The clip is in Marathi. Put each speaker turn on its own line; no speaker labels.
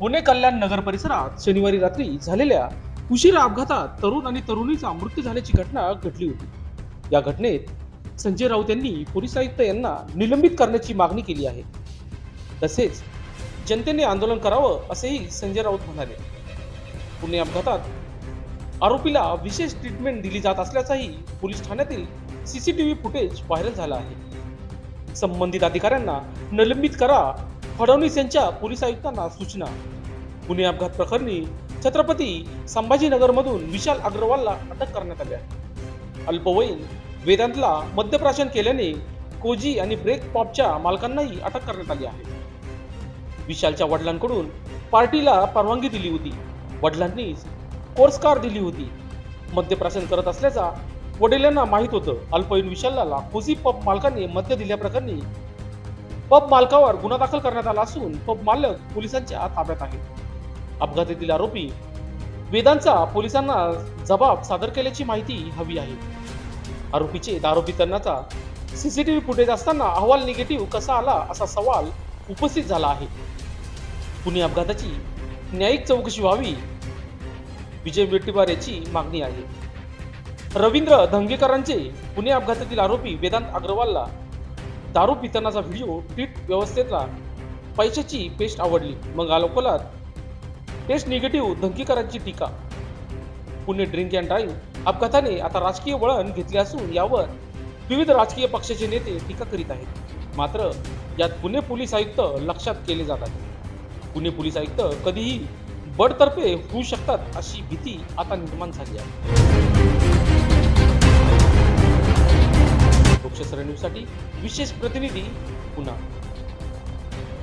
पुणे कल्याण नगर परिसरात शनिवारी रात्री झालेल्या उशिरा अपघातात तरुण आणि तरुणीचा मृत्यू झाल्याची घटना घडली होती. या घटनेत संजय राऊत यांनी पोलीस आयुक्त यांना निलंबित करण्याची मागणी केली आहे. तसेच जनतेने आंदोलन करावं असेही संजय राऊत म्हणाले. पुणे अपघातात आरोपीला विशेष ट्रीटमेंट दिली जात असल्याचाही पोलीस ठाण्यातील सीसीटीव्ही फुटेज व्हायरल झाला आहे. संबंधित अधिकाऱ्यांना निलंबित करा फडणवीस यांच्या पोलीस आयुक्तांना सूचना. पुणे अपघात प्रकरणी छत्रपती संभाजीनगरमधून विशाल अग्रवालला अटक करण्यात आली आहे. अल्पवयीन वेदांतला मद्यप्राशन केल्याने कोजी आणि ब्रेक पॉपच्या मालकांनाही अटक करण्यात आली आहे. विशालच्या वडिलांकडून पार्टीला परवानगी दिली होती. वडिलांनी कोर्स कार दिली होती. मद्यप्राशन करत असल्याचा वडिलांना माहीत होतं. अल्पवयीन विशालला कोजी पॉप मालकाने मद्य दिल्याप्रकरणी पब मालकावर गुन्हा दाखल करण्यात आला असून पब मालक पोलिसांच्या ताब्यात आहे अपघातातील आरोपी वेदांचा पोलिसांना जबाब सादर केल्याची माहिती हवी आहे. आरोपीचे दारू पितानाचा सीसीटीव्ही फुटेज असताना अहवाल निगेटिव्ह कसा आला असा सवाल उपस्थित झाला आहे. पुणे अपघाताची न्यायिक चौकशी व्हावी विजय वेट्टीवार याची मागणी आहे. रवींद्र धंगेकरांचे पुणे अपघातातील आरोपी वेदांत अग्रवालला दारू पितानाचा व्हिडिओ ट्विट व्यवस्थेतला पैशाची पेस्ट आवडली. मग आलोकोलात टेस्ट निगेटिव्ह धमकीकरांची टीका. पुणे ड्रिंक अँड ड्राईव्ह अपघाताने आता राजकीय वळण घेतले असून यावर विविध राजकीय पक्षाचे नेते टीका करीत आहेत. मात्र यात पुणे पोलीस आयुक्त लक्षात केले जातात पुणे पोलीस आयुक्त कधीही बडतर्फे होऊ शकतात अशी भीती आता निर्माण झाली आहे. विशेष प्रतिनिधी पुन्हा.